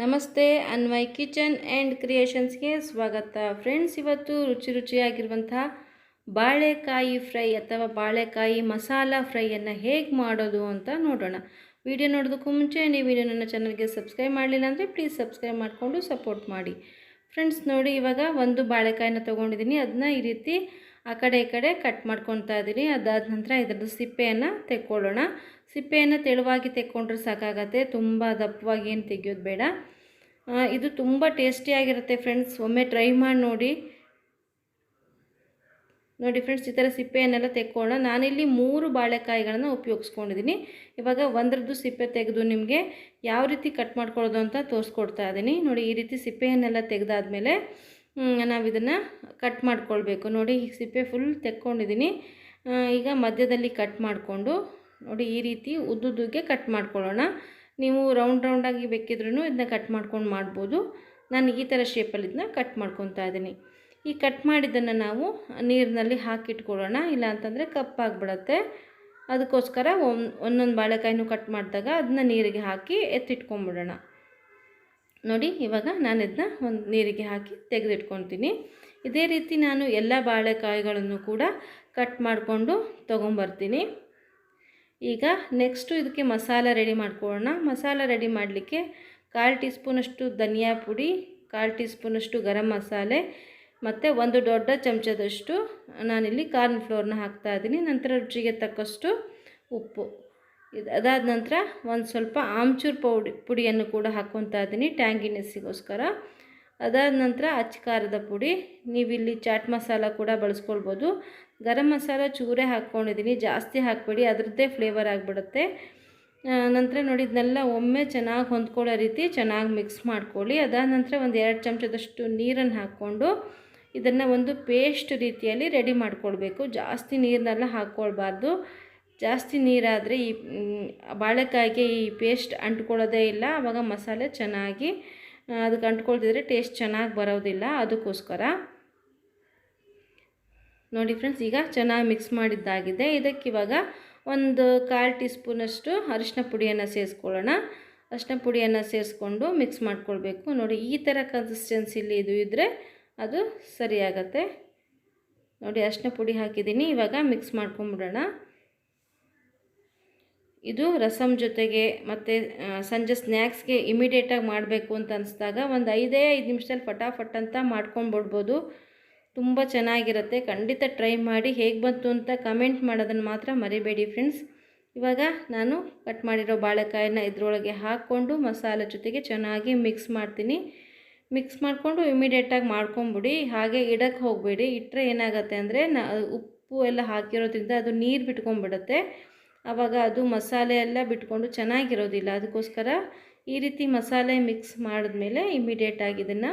ನಮಸ್ತೆ, Anvay kitchen and ಕ್ರಿಯೇಷನ್ಸ್ಗೆ ಸ್ವಾಗತ. Friends, ಇವತ್ತು ರುಚಿ ರುಚಿಯಾಗಿರುವಂತಹ ಬಾಳೆಕಾಯಿ ಫ್ರೈ ಅಥವಾ ಬಾಳೆಕಾಯಿ ಮಸಾಲ ಫ್ರೈಯನ್ನು ಹೇಗೆ ಮಾಡೋದು ಅಂತ ನೋಡೋಣ. ವಿಡಿಯೋ ನೋಡೋದಕ್ಕೂ ಮುಂಚೆ ನೀವು ವಿಡಿಯೋ ನನ್ನ ಚಾನಲ್ಗೆ ಸಬ್ಸ್ಕ್ರೈಬ್ ಮಾಡಲಿಲ್ಲ ಅಂದರೆ ಪ್ಲೀಸ್ ಸಬ್ಸ್ಕ್ರೈಬ್ ಮಾಡಿಕೊಂಡು ಸಪೋರ್ಟ್ ಮಾಡಿ. ಫ್ರೆಂಡ್ಸ್, ನೋಡಿ ಇವಾಗ ಒಂದು ಬಾಳೆಕಾಯಿನ ತೊಗೊಂಡಿದ್ದೀನಿ. ಅದನ್ನ ಈ ರೀತಿ ಆ ಕಡೆ ಈ ಕಡೆ ಕಟ್ ಮಾಡ್ಕೊತಾ ಇದ್ದೀನಿ. ಅದಾದ ನಂತರ ಇದರದ್ದು ಸಿಪ್ಪೆಯನ್ನು ತೆಕ್ಕೊಳ್ಳೋಣ. ಸಿಪ್ಪೆಯನ್ನು ತೆಳುವಾಗಿ ತೆಕ್ಕೊಂಡ್ರೆ ಸಾಕಾಗತ್ತೆ. ತುಂಬ ದಪ್ಪವಾಗಿ ಏನು ತೆಗೆಯೋದು ಬೇಡ. ಇದು ತುಂಬ ಟೇಸ್ಟಿಯಾಗಿರುತ್ತೆ ಫ್ರೆಂಡ್ಸ್. ಒಮ್ಮೆ ಟ್ರೈ ಮಾಡಿ ನೋಡಿ. ನೋಡಿ ಫ್ರೆಂಡ್ಸ್, ಈ ಥರ ಸಿಪ್ಪೆಯನ್ನೆಲ್ಲ ತೆಕ್ಕೊಳ್ಳೋಣ. ನಾನಿಲ್ಲಿ ಮೂರು ಬಾಳೆಕಾಯಿಗಳನ್ನು ಉಪಯೋಗಿಸ್ಕೊಂಡಿದ್ದೀನಿ. ಇವಾಗ ಒಂದರದ್ದು ಸಿಪ್ಪೆ ತೆಗೆದು ನಿಮಗೆ ಯಾವ ರೀತಿ ಕಟ್ ಮಾಡ್ಕೊಳ್ಳೋದು ಅಂತ ತೋರಿಸ್ಕೊಡ್ತಾ ಇದ್ದೀನಿ. ನೋಡಿ, ಈ ರೀತಿ ಸಿಪ್ಪೆಯನ್ನೆಲ್ಲ ತೆಗೆದಾದ್ಮೇಲೆ ನಾವು ಇದನ್ನು ಕಟ್ ಮಾಡಿಕೊಳ್ಬೇಕು. ನೋಡಿ, ಈ ಸಿಪ್ಪೆ ಫುಲ್ ತೆಕ್ಕೊಂಡಿದ್ದೀನಿ ಈಗ ಮಧ್ಯದಲ್ಲಿ ಕಟ್ ಮಾಡಿಕೊಂಡು, ನೋಡಿ, ಈ ರೀತಿ ಉದ್ದುದ್ದಕ್ಕೆ ಕಟ್ ಮಾಡ್ಕೊಳ್ಳೋಣ. ನೀವು ರೌಂಡ್ ರೌಂಡಾಗಿ ಬೇಕಿದ್ರೂ ಇದನ್ನ ಕಟ್ ಮಾಡ್ಕೊಂಡು ಮಾಡ್ಬೋದು. ನಾನು ಈ ಥರ ಶೇಪಲ್ಲಿ ಇದನ್ನ ಕಟ್ ಮಾಡ್ಕೊತಾ ಇದ್ದೀನಿ ಈ ಕಟ್ ಮಾಡಿದ್ದನ್ನು ನಾವು ನೀರಿನಲ್ಲಿ ಹಾಕಿಟ್ಕೊಳ್ಳೋಣ. ಇಲ್ಲ ಅಂತಂದರೆ ಕಪ್ಪಾಗ್ಬಿಡತ್ತೆ ಅದಕ್ಕೋಸ್ಕರ ಒಂದೊಂದು ಬಾಳೆಕಾಯಿನೂ ಕಟ್ ಮಾಡಿದಾಗ ಅದನ್ನ ನೀರಿಗೆ ಹಾಕಿ ಎತ್ತಿಟ್ಕೊಂಬಿಡೋಣ ನೋಡಿ, ಇವಾಗ ನಾನು ಇದನ್ನ ಒಂದು ನೀರಿಗೆ ಹಾಕಿ ತೆಗೆದಿಟ್ಕೊತೀನಿ. ಇದೇ ರೀತಿ ನಾನು ಎಲ್ಲ ಬಾಳೆಕಾಯಿಗಳನ್ನು ಕೂಡ ಕಟ್ ಮಾಡಿಕೊಂಡು ತೊಗೊಂಬರ್ತೀನಿ. ಈಗ ನೆಕ್ಸ್ಟು ಇದಕ್ಕೆ ಮಸಾಲ ರೆಡಿ ಮಾಡ್ಕೊಳ್ಳೋಣ. ಮಸಾಲ ರೆಡಿ ಮಾಡಲಿಕ್ಕೆ ಕಾಲು ಟೀ ಸ್ಪೂನಷ್ಟು ಧನಿಯಾ ಪುಡಿ, ಕಾಲು ಟೀ ಸ್ಪೂನಷ್ಟು ಗರಂ ಮಸಾಲೆ, ಮತ್ತು ಒಂದು ದೊಡ್ಡ ಚಮಚದಷ್ಟು ನಾನಿಲ್ಲಿ ಕಾರ್ನ್ ಫ್ಲೋರ್ನ ಹಾಕ್ತಾ ಇದ್ದೀನಿ. ನಂತರ ರುಚಿಗೆ ತಕ್ಕಷ್ಟು ಉಪ್ಪು. ಇದು ಅದಾದ ನಂತರ ಒಂದು ಸ್ವಲ್ಪ ಆಮ್ಚೂರ್ ಪೌಡಿ ಪುಡಿಯನ್ನು ಕೂಡ ಹಾಕ್ಕೊತಾ ಇದ್ದೀನಿ ಟ್ಯಾಂಗಿನೆಸ್ಸಿಗೋಸ್ಕರ ಅದಾದ ನಂತರ ಅಚ್ಚ ಖಾರದ ಪುಡಿ. ನೀವಿಲ್ಲಿ ಚಾಟ್ ಮಸಾಲ ಕೂಡ ಬಳಸ್ಕೊಳ್ಬೋದು. ಗರಂ ಮಸಾಲ ಚೂರೇ ಹಾಕ್ಕೊಂಡಿದ್ದೀನಿ ಜಾಸ್ತಿ ಹಾಕಬೇಡಿ, ಅದರದ್ದೇ ಫ್ಲೇವರ್ ಆಗಿಬಿಡುತ್ತೆ. ನಂತರ ನೋಡಿ ಇದನ್ನೆಲ್ಲ ಒಮ್ಮೆ ಚೆನ್ನಾಗಿ ಹೊಂದ್ಕೊಳ್ಳೋ ರೀತಿ ಚೆನ್ನಾಗಿ ಮಿಕ್ಸ್ ಮಾಡ್ಕೊಳ್ಳಿ. ಅದಾದ ನಂತರ ಒಂದು ಎರಡು ಚಮಚದಷ್ಟು ನೀರನ್ನು ಹಾಕ್ಕೊಂಡು ಇದನ್ನು ಒಂದು ಪೇಸ್ಟ್ ರೀತಿಯಲ್ಲಿ ರೆಡಿ ಮಾಡ್ಕೊಳ್ಬೇಕು. ಜಾಸ್ತಿ ನೀರನ್ನೆಲ್ಲ ಹಾಕ್ಕೊಳ್ಬಾರ್ದು. ಜಾಸ್ತಿ ನೀರಾದರೆ ಈ ಬಾಳೆಕಾಯಿಗೆ ಈ ಪೇಸ್ಟ್ ಅಂಟ್ಕೊಳ್ಳೋದೇ ಇಲ್ಲ. ಆವಾಗ ಮಸಾಲೆ ಚೆನ್ನಾಗಿ ಅದಕ್ಕೆ ಅಂಟ್ಕೊಳ್ತಿದ್ರೆ ಟೇಸ್ಟ್ ಚೆನ್ನಾಗಿ ಬರೋದಿಲ್ಲ. ಅದಕ್ಕೋಸ್ಕರ. ನೋಡಿ ಫ್ರೆಂಡ್ಸ್, ಈಗ ಚೆನ್ನಾಗಿ ಮಿಕ್ಸ್ ಮಾಡಿದ್ದಾಗಿದೆ. ಇದಕ್ಕಿವಾಗ ಒಂದು ಕಾಲು ಟೀ ಸ್ಪೂನಷ್ಟು ಅರಿಶಿನ ಪುಡಿಯನ್ನು ಸೇರಿಸ್ಕೊಳ್ಳೋಣ. ಅರಿಶಿನ ಪುಡಿಯನ್ನು ಸೇರಿಸ್ಕೊಂಡು ಮಿಕ್ಸ್ ಮಾಡ್ಕೊಳ್ಬೇಕು. ನೋಡಿ, ಈ ಥರ ಕನ್ಸಿಸ್ಟೆನ್ಸಿಲಿ ಇದು ಇದ್ದರೆ ಅದು ಸರಿಯಾಗತ್ತೆ. ನೋಡಿ ಅರಿಶಿನ ಪುಡಿ ಹಾಕಿದ್ದೀನಿ. ಇವಾಗ ಮಿಕ್ಸ್ ಮಾಡ್ಕೊಂಬಿಡೋಣ. ಇದು ರಸಮ್ ಜೊತೆಗೆ ಮತ್ತು ಸಂಜೆ ಸ್ನ್ಯಾಕ್ಸ್ಗೆ ಇಮಿಡಿಯೇಟಾಗಿ ಮಾಡಬೇಕು ಅಂತ ಅನಿಸ್ದಾಗ ಒಂದು ಐದೇ ಐದು ನಿಮಿಷದಲ್ಲಿ ಫಟಾಫಟ್ ಅಂತ ಮಾಡ್ಕೊಂಡ್ಬಿಡ್ಬೋದು ತುಂಬ ಚೆನ್ನಾಗಿರುತ್ತೆ. ಖಂಡಿತ ಟ್ರೈ ಮಾಡಿ ಹೇಗೆ ಬಂತು ಅಂತ ಕಮೆಂಟ್ ಮಾಡೋದನ್ನು ಮಾತ್ರ ಮರಿಬೇಡಿ ಫ್ರೆಂಡ್ಸ್ ಇವಾಗ ನಾನು ಕಟ್ ಮಾಡಿರೋ ಬಾಳೆಕಾಯಿನ ಇದರೊಳಗೆ ಹಾಕ್ಕೊಂಡು ಮಸಾಲೆ ಜೊತೆಗೆ ಚೆನ್ನಾಗಿ ಮಿಕ್ಸ್ ಮಾಡ್ತೀನಿ. ಮಿಕ್ಸ್ ಮಾಡಿಕೊಂಡು ಇಮಿಡಿಯೇಟಾಗಿ ಮಾಡ್ಕೊಂಬಿಡಿ. ಹಾಗೆ ಇಡಕ್ಕೆ ಹೋಗಬೇಡಿ. ಇಟ್ಟರೆ ಏನಾಗುತ್ತೆ ಅಂದರೆ ನ, ಉಪ್ಪು ಎಲ್ಲ ಹಾಕಿರೋದ್ರಿಂದ ಅದು ನೀರು ಬಿಟ್ಕೊಂಡ್ಬಿಡುತ್ತೆ ಆವಾಗ ಅದು ಮಸಾಲೆ ಎಲ್ಲ ಬಿಟ್ಕೊಂಡು ಚೆನ್ನಾಗಿರೋದಿಲ್ಲ. ಅದಕ್ಕೋಸ್ಕರ ಈ ರೀತಿ ಮಸಾಲೆ ಮಿಕ್ಸ್ ಮಾಡಿದ್ಮೇಲೆ ಇಮಿಡಿಯೇಟಾಗಿ ಇದನ್ನು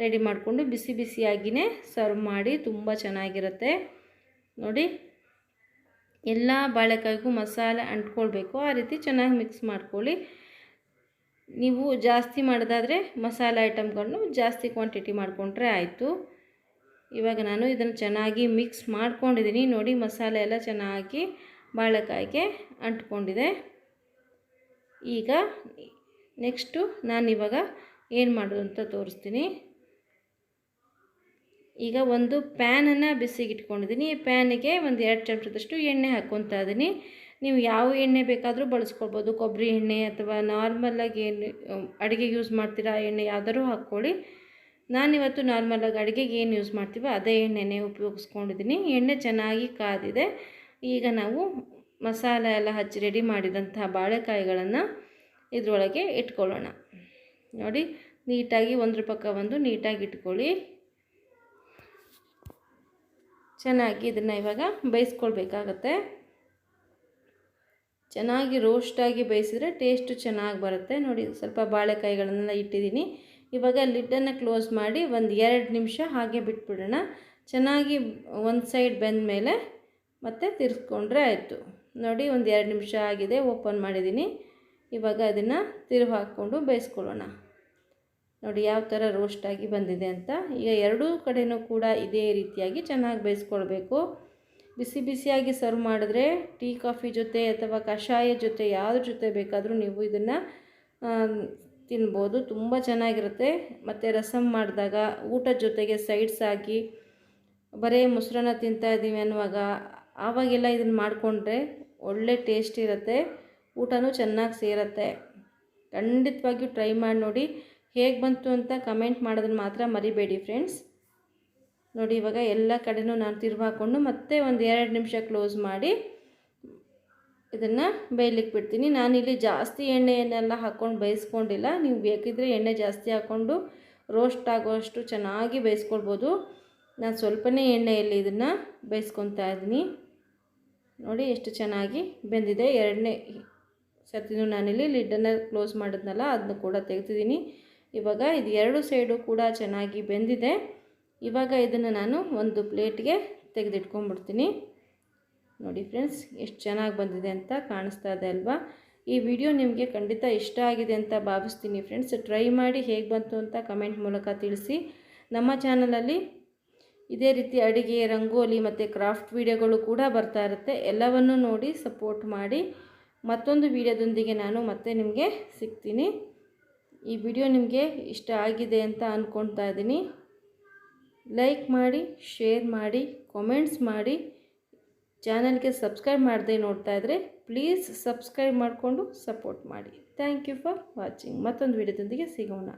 ರೆಡಿ ಮಾಡಿಕೊಂಡು ಬಿಸಿ ಬಿಸಿಯಾಗಿಯೇ ಸರ್ವ್ ಮಾಡಿ ತುಂಬ ಚೆನ್ನಾಗಿರುತ್ತೆ. ನೋಡಿ, ಎಲ್ಲ ಬಾಳೆಕಾಯಿಗೂ ಮಸಾಲೆ ಅಂಟ್ಕೊಳ್ಬೇಕು. ಆ ರೀತಿ ಚೆನ್ನಾಗಿ ಮಿಕ್ಸ್ ಮಾಡ್ಕೊಳ್ಳಿ. ನೀವು ಜಾಸ್ತಿ ಮಾಡೋದಾದರೆ ಮಸಾಲೆ ಐಟಮ್ಗಳನ್ನು ಜಾಸ್ತಿ ಕ್ವಾಂಟಿಟಿ ಮಾಡಿಕೊಂಡ್ರೆ ಆಯಿತು. ಇವಾಗ ನಾನು ಇದನ್ನು ಚೆನ್ನಾಗಿ ಮಿಕ್ಸ್ ಮಾಡ್ಕೊಂಡಿದ್ದೀನಿ. ನೋಡಿ, ಮಸಾಲೆ ಎಲ್ಲ ಚೆನ್ನಾಗಿ ಬಾಳೆಕಾಯಿಗೆ ಅಂಟ್ಕೊಂಡಿದೆ. ಈಗ ನೆಕ್ಸ್ಟು ನಾನಿವಾಗ ಏನು ಮಾಡೋದು ಅಂತ ತೋರಿಸ್ತೀನಿ. ಈಗ ಒಂದು ಪ್ಯಾನನ್ನು ಬಿಸಿಗೆ ಇಟ್ಕೊಂಡಿದ್ದೀನಿ ಪ್ಯಾನಿಗೆ ಒಂದು ಎರಡು ಚಮಚದಷ್ಟು ಎಣ್ಣೆ ಹಾಕ್ಕೊತಾ ಇದ್ದೀನಿ. ನೀವು ಯಾವ ಎಣ್ಣೆ ಬೇಕಾದರೂ ಬಳಸ್ಕೊಳ್ಬೋದು. ಕೊಬ್ಬರಿ ಎಣ್ಣೆ ಅಥವಾ ನಾರ್ಮಲಾಗಿ ಏನು ಅಡುಗೆಗೆ ಯೂಸ್ ಮಾಡ್ತೀರಾ ಎಣ್ಣೆ ಯಾವ್ದಾದ್ರು ಹಾಕ್ಕೊಳ್ಳಿ. ನಾನಿವತ್ತು ನಾರ್ಮಲಾಗಿ ಅಡುಗೆಗೆ ಏನು ಯೂಸ್ ಮಾಡ್ತೀವೋ ಅದೇ ಎಣ್ಣೆನೇ ಉಪಯೋಗಿಸ್ಕೊಂಡಿದ್ದೀನಿ. ಎಣ್ಣೆ ಚೆನ್ನಾಗಿ ಕಾದಿದೆ. ಈಗ ನಾವು ಮಸಾಲೆ ಎಲ್ಲ ಹಚ್ಚಿ ರೆಡಿ ಮಾಡಿದಂತಹ ಬಾಳೆಕಾಯಿಗಳನ್ನು ಇದರೊಳಗೆ ಇಟ್ಕೊಳ್ಳೋಣ. ನೋಡಿ, ನೀಟಾಗಿ ಒಂದ್ರ ಪಕ್ಕ ಒಂದು ನೀಟಾಗಿ ಇಟ್ಕೊಳ್ಳಿ. ಚೆನ್ನಾಗಿ ಇದನ್ನು ಇವಾಗ ಬೇಯಿಸ್ಕೊಳ್ಬೇಕಾಗತ್ತೆ. ಚೆನ್ನಾಗಿ ರೋಸ್ಟಾಗಿ ಬೇಯಿಸಿದ್ರೆ ಟೇಸ್ಟು ಚೆನ್ನಾಗಿ ಬರುತ್ತೆ. ನೋಡಿ, ಸ್ವಲ್ಪ ಬಾಳೆಕಾಯಿಗಳನ್ನೆಲ್ಲ ಇಟ್ಟಿದ್ದೀನಿ. ಇವಾಗ ಲಿಡ್ಡನ್ನು ಕ್ಲೋಸ್ ಮಾಡಿ ಒಂದು ಎರಡು ನಿಮಿಷ ಹಾಗೆ ಬಿಟ್ಬಿಡೋಣ. ಚೆನ್ನಾಗಿ ಒಂದು ಸೈಡ್ ಬೆಂದ ಮೇಲೆ ಮತ್ತೆ ತಿರ್ಸ್ಕೊಂಡ್ರೆ ಆಯಿತು. ನೋಡಿ, ಒಂದು ಎರಡು ನಿಮಿಷ ಆಗಿದೆ, ಓಪನ್ ಮಾಡಿದ್ದೀನಿ. ಇವಾಗ ಅದನ್ನು ತಿರುವು ಹಾಕ್ಕೊಂಡು ಬೇಯಿಸ್ಕೊಳ್ಳೋಣ. ನೋಡಿ, ಯಾವ ಥರ ರೋಸ್ಟಾಗಿ ಬಂದಿದೆ ಅಂತ. ಈಗ ಎರಡೂ ಕಡೆಯೂ ಕೂಡ ಇದೇ ರೀತಿಯಾಗಿ ಚೆನ್ನಾಗಿ ಬೇಯಿಸ್ಕೊಳ್ಬೇಕು. ಬಿಸಿ ಬಿಸಿಯಾಗಿ ಸರ್ವ್ ಮಾಡಿದ್ರೆ ಟೀ, ಕಾಫಿ ಜೊತೆ ಅಥವಾ ಕಷಾಯ ಜೊತೆ ಯಾವುದ್ರ ಜೊತೆ ಬೇಕಾದರೂ ನೀವು ಇದನ್ನು ತಿನ್ಬೋದು. ತುಂಬ ಚೆನ್ನಾಗಿರುತ್ತೆ. ಮತ್ತು ರಸಮ್ ಮಾಡಿದಾಗ ಊಟದ ಜೊತೆಗೆ ಸೈಡ್ಸ್ ಹಾಕಿ ಬರೀ ಮೊಸರನ್ನ ತಿಂತಾ ಇದ್ದೀವಿ ಅನ್ನುವಾಗ ಆವಾಗೆಲ್ಲ ಇದನ್ನು ಮಾಡಿಕೊಂಡ್ರೆ ಒಳ್ಳೆ ಟೇಸ್ಟ್ ಇರುತ್ತೆ, ಊಟನೂ ಚೆನ್ನಾಗಿ ಸೇರುತ್ತೆ. ಖಂಡಿತವಾಗಿಯೂ ಟ್ರೈ ಮಾಡಿ ನೋಡಿ, ಹೇಗೆ ಬಂತು ಅಂತ ಕಮೆಂಟ್ ಮಾಡೋದನ್ನು ಮಾತ್ರ ಮರಿಬೇಡಿ ಫ್ರೆಂಡ್ಸ್ ನೋಡಿ, ಇವಾಗ ಎಲ್ಲ ಕಡೆನೂ ನಾನು ತಿರುವು ಹಾಕ್ಕೊಂಡು ಮತ್ತೆ ಒಂದು ಎರಡು ನಿಮಿಷ ಕ್ಲೋಸ್ ಮಾಡಿ ಇದನ್ನು ಬೇಯಲಿಕ್ಕೆ ಬಿಡ್ತೀನಿ. ನಾನಿಲ್ಲಿ ಜಾಸ್ತಿ ಎಣ್ಣೆಯನ್ನೆಲ್ಲ ಹಾಕ್ಕೊಂಡು ಬೇಯಿಸ್ಕೊಂಡಿಲ್ಲ. ನೀವು ಬೇಕಿದ್ದರೆ ಎಣ್ಣೆ ಜಾಸ್ತಿ ಹಾಕ್ಕೊಂಡು ರೋಸ್ಟ್ ಆಗೋಷ್ಟು ಚೆನ್ನಾಗಿ ಬೇಯಿಸ್ಕೊಳ್ಬೋದು. ನಾನು ಸ್ವಲ್ಪನೇ ಎಣ್ಣೆಯಲ್ಲಿ ಇದನ್ನು ಬೇಯಿಸ್ಕೊತಾ ಇದ್ದೀನಿ. ನೋಡಿ ಎಷ್ಟು ಚೆನ್ನಾಗಿ ಬೆಂದಿದೆ. ಎರಡನೇ ಸರ್ತಿನೂ ನಾನಿಲ್ಲಿ ಲಿಡ್ಡನ್ನು ಕ್ಲೋಸ್ ಮಾಡಿದ್ನಲ್ಲ, ಅದನ್ನು ಕೂಡ ತೆಗೆದಿದ್ದೀನಿ. ಇವಾಗ ಇದು ಎರಡು ಸೈಡು ಕೂಡ ಚೆನ್ನಾಗಿ ಬೆಂದಿದೆ. ಇವಾಗ ಇದನ್ನು ನಾನು ಒಂದು ಪ್ಲೇಟ್ಗೆ ತೆಗೆದಿಟ್ಕೊಂಡ್ಬಿಡ್ತೀನಿ. ನೋಡಿ ಫ್ರೆಂಡ್ಸ್, ಎಷ್ಟು ಚೆನ್ನಾಗಿ ಬಂದಿದೆ ಅಂತ ಕಾಣಿಸ್ತಾ ಇದೆ ಅಲ್ವಾ? ಈ ವಿಡಿಯೋ ನಿಮಗೆ ಖಂಡಿತ ಇಷ್ಟ ಆಗಿದೆ ಅಂತ ಭಾವಿಸ್ತೀನಿ. ಫ್ರೆಂಡ್ಸ್, ಟ್ರೈ ಮಾಡಿ ಹೇಗೆ ಬಂತು ಅಂತ ಕಮೆಂಟ್ ಮೂಲಕ ತಿಳಿಸಿ. ನಮ್ಮ ಚಾನಲಲ್ಲಿ ಇದೇ ರೀತಿ ಅಡುಗೆ ರಂಗೋಲಿ ಮತ್ತು ಕ್ರಾಫ್ಟ್ ವಿಡಿಯೋಗಳು ಕೂಡ ಬರ್ತಾ ಇರುತ್ತೆ. ಎಲ್ಲವನ್ನು ನೋಡಿ ಸಪೋರ್ಟ್ ಮಾಡಿ. ಮತ್ತೊಂದು ವಿಡಿಯೋದೊಂದಿಗೆ ನಾನು ಮತ್ತೆ ನಿಮಗೆ ಸಿಗ್ತೀನಿ. ಈ ವಿಡಿಯೋ ನಿಮಗೆ ಇಷ್ಟ ಆಗಿದೆ ಅಂತ ಅಂದ್ಕೊಳ್ತಾ ಇದ್ದೀನಿ. ಲೈಕ್ ಮಾಡಿ, ಶೇರ್ ಮಾಡಿ, ಕಾಮೆಂಟ್ಸ್ ಮಾಡಿ. ಚಾನಲ್ಗೆ ಸಬ್ಸ್ಕ್ರೈಬ್ ಮಾಡದೆ ನೋಡ್ತಾ ಇದ್ದರೆ ಪ್ಲೀಸ್ ಸಬ್ಸ್ಕ್ರೈಬ್ ಮಾಡಿಕೊಂಡು ಸಪೋರ್ಟ್ ಮಾಡಿ. Thank you for watching. ಮತ್ತೊಂದು ವಿಡಿಯೋದೊಂದಿಗೆ ಸಿಗೋಣ.